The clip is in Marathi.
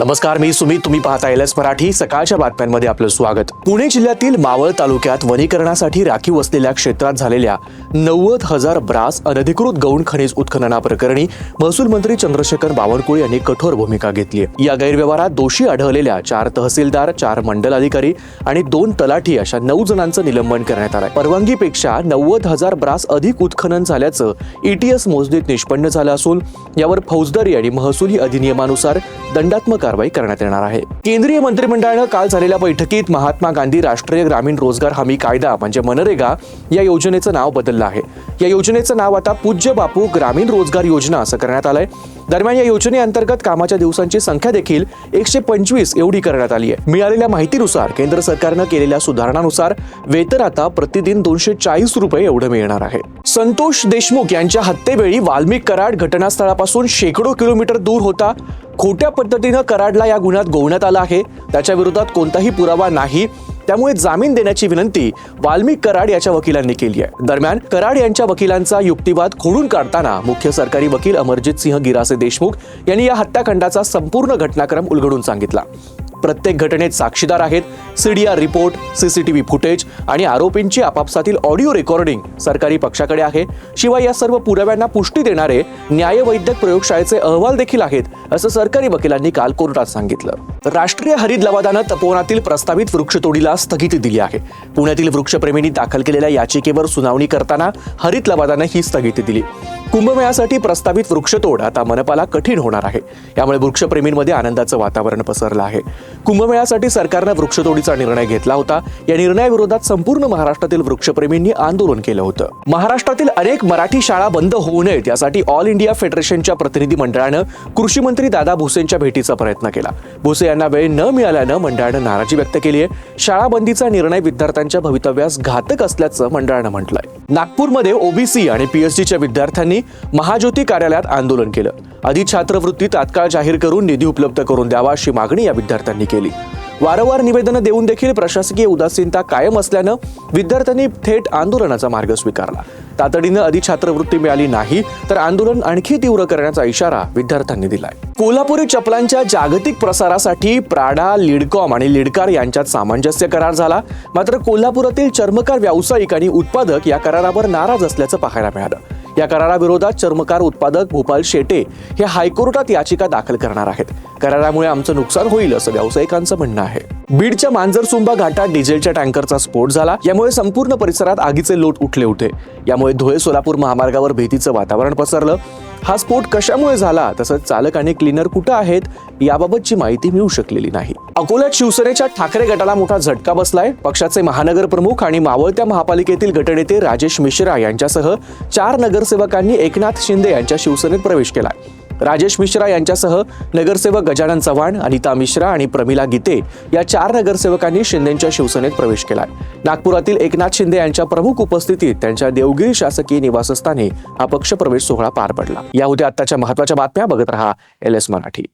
नमस्कार मी सुमित. तुम्ही पाहता एल एस मराठी. सकाळच्या बातम्यांमध्ये आपलं स्वागत. पुणे जिल्ह्यातील मावळ तालुक्यात वनीकरणासाठी राखीव असलेल्या क्षेत्रात झालेल्या नव्वद हजार ब्रास अनधिकृत गौण खनिज उत्खननाप्रकरणी महसूल मंत्री चंद्रशेखर बावनकुळे यांनी कठोर भूमिका घेतली आहे. या गैरव्यवहारात दोषी आढळलेल्या चार तहसीलदार चार मंडल अधिकारी आणि दोन तलाठी अशा नऊ जणांचं निलंबन करण्यात आलंय. परवानगीपेक्षा नव्वद हजार ब्रास अधिक उत्खनन झाल्याचं ईटीएस मोजणीत निष्पन्न झालं असून यावर फौजदारी आणि महसुली अधिनियमानुसार दंडात्मक कारवाई करण्यात येणार आहे. केंद्रीय मंत्रिमंडळानं काल झालेल्या बैठकीत महात्मा गांधी राष्ट्रीय ग्रामीण रोजगार हमी कायदा म्हणजे मनरेगा या योजनेचं नाव बदललं आहे. या योजनेचं नाव आता पूज्य बापू ग्रामीण रोजगार योजना असं करण्यात आलंय. दरम्यान या योजनेअंतर्गत कामाच्या दिवसांची संख्या देखील एकशे पंचवीस एवढी करण्यात आली आहे. मिळालेल्या माहितीनुसार केंद्र सरकारनं केलेल्या सुधारणानुसार वेतन आता प्रतिदिन दोनशे चाळीस रुपये एवढं मिळणार आहे. संतोष देशमुख यांच्या हत्येवेळी वाल्मिक कराड घटनास्थळापासून शेकडो किलोमीटर दूर होता. खोट्या पद्धतीनं कराडला या गुन्ह्यात गोवण्यात आला आहे. त्याच्या विरोधात कोणताही पुरावा नाही. त्यामुळे जामीन देण्याची विनंती वाल्मिक कराड याच्या वकिलांनी केली आहे. दरम्यान कराड यांच्या वकिलांचा युक्तिवाद खोडून काढताना मुख्य सरकारी वकील अमरजित सिंह गिरासे देशमुख यांनी या हत्याकांडाचा संपूर्ण घटनाक्रम उलगडून सांगितला. प्रत्येक घटनेत साक्षीदार आहेत. सीडीआर रिपोर्ट सीसीटीव्ही फुटेज आणि आरोपींची आपापसातील ऑडिओ रेकॉर्डिंग सरकारी पक्षाकडे आहे. शिवाय या सर्व पुराव्यांना पुष्टी देणारे न्यायवैद्यक प्रयोगशाळेचे अहवाल देखील आहेत. असं सरकारी वकिलांनी काल कोर्टात सांगितलं. राष्ट्रीय हरित लवादानं तपोवनातील प्रस्तावित वृक्षतोडीला स्थगिती दिली आहे. पुण्यातील वृक्षप्रेमींनी दाखल केलेल्या याचिकेवर सुनावणी करताना हरित लवादानं ही स्थगिती दिली. कुंभमेळ्यासाठी प्रस्तावित वृक्षतोड आता मनपाला कठीण होणार आहे. यामुळे वृक्षप्रेमींमध्ये आनंदाचं वातावरण पसरलं आहे. कुंभमेळ्यासाठी सरकारनं वृक्षतोडीचा निर्णय घेतला होता. या निर्णयाविरोधात संपूर्ण महाराष्ट्रातील वृक्षप्रेमींनी आंदोलन केलं होतं. महाराष्ट्रातील अनेक मराठी शाळा बंद होऊ नयेत यासाठी ऑल इंडिया फेडरेशनच्या प्रतिनिधी मंडळानं कृषी मंत्री दादा भुसेंच्या भेटीचा प्रयत्न केला. भुसे यांना वेळ न मिळाल्यानं मंडळानं नाराजी व्यक्त केली आहे शाळा बंदीचा निर्णय विद्यार्थ्यांच्या भवितव्यास घातक असल्याचं मंडळानं म्हटलंय. नागपूरमध्ये ओबीसी आणि पीएचडीच्या विद्यार्थ्यांनी महाज्योती कार्यालयात आंदोलन केलं. आधी छात्रवृत्ती तात्काळ जाहीर करून निधी उपलब्ध करून द्यावा अशी मागणी या विद्यार्थ्यांनी केली. वारंवार निवेदनं देऊन देखील प्रशासकीय उदासीनता कायम असल्यानं विद्यार्थ्यांनी थेट आंदोलनाचा मार्ग स्वीकारला. तातडीनं आधी छात्रवृत्ती मिळाली नाही तर आंदोलन आणखी तीव्र करण्याचा इशारा विद्यार्थ्यांनी दिलाय. कोल्हापुरी चपलांच्या जागतिक प्रसारासाठी प्राडा लिडकॉम आणि लिडकार यांच्यात सामंजस्य करार झाला. मात्र कोल्हापुरातील चर्मकार व्यावसायिक आणि उत्पादक या करारावर नाराज असल्याचं पाहायला मिळालं. या कराराविरोधात चर्मकार उत्पादक भोपाल शेटे हे हायकोर्टात याचिका दाखल करणार आहेत. करारामुळे आमचं नुकसान होईल असं व्यावसायिकांचं म्हणणं आहे. बीडच्या मांजरसुंबा घाटात डिझेलच्या टँकरचा स्फोट झाला यामुळे संपूर्ण परिसरात आगीचे लोट उठले होते. यामुळे धुळे सोलापूर महामार्गावर भीतीचं वातावरण पसरलं. हा स्फोट कशामुळे झाला तसंच चालक आणि क्लीनर कुठं आहेत याबाबतची माहिती मिळू शकलेली नाही. अकोल्यात शिवसेनेच्या ठाकरे गटाला मोठा झटका बसलाय. पक्षाचे महानगर प्रमुख आणि मावळत्या महापालिकेतील गटनेते राजेश मिश्रा यांच्यासह चार नगरसेवकांनी एकनाथ शिंदे यांच्या शिवसेनेत प्रवेश केलाय. राजेश मिश्रा यांच्यासह नगरसेवक गजानन चव्हाण अनिता मिश्रा आणि प्रमिला गीते या चार नगरसेवकांनी शिंदेच्या शिवसेनेत प्रवेश केलाय नागपुरातील एकनाथ शिंदे यांच्या प्रमुख उपस्थितीत त्यांच्या देवगिरी शासकीय निवासस्थानी हा पक्षप्रवेश सोहळा पार पडला. या होत्या आताच्या महत्त्वाच्या बातम्या बघत रहा एल एस मराठी.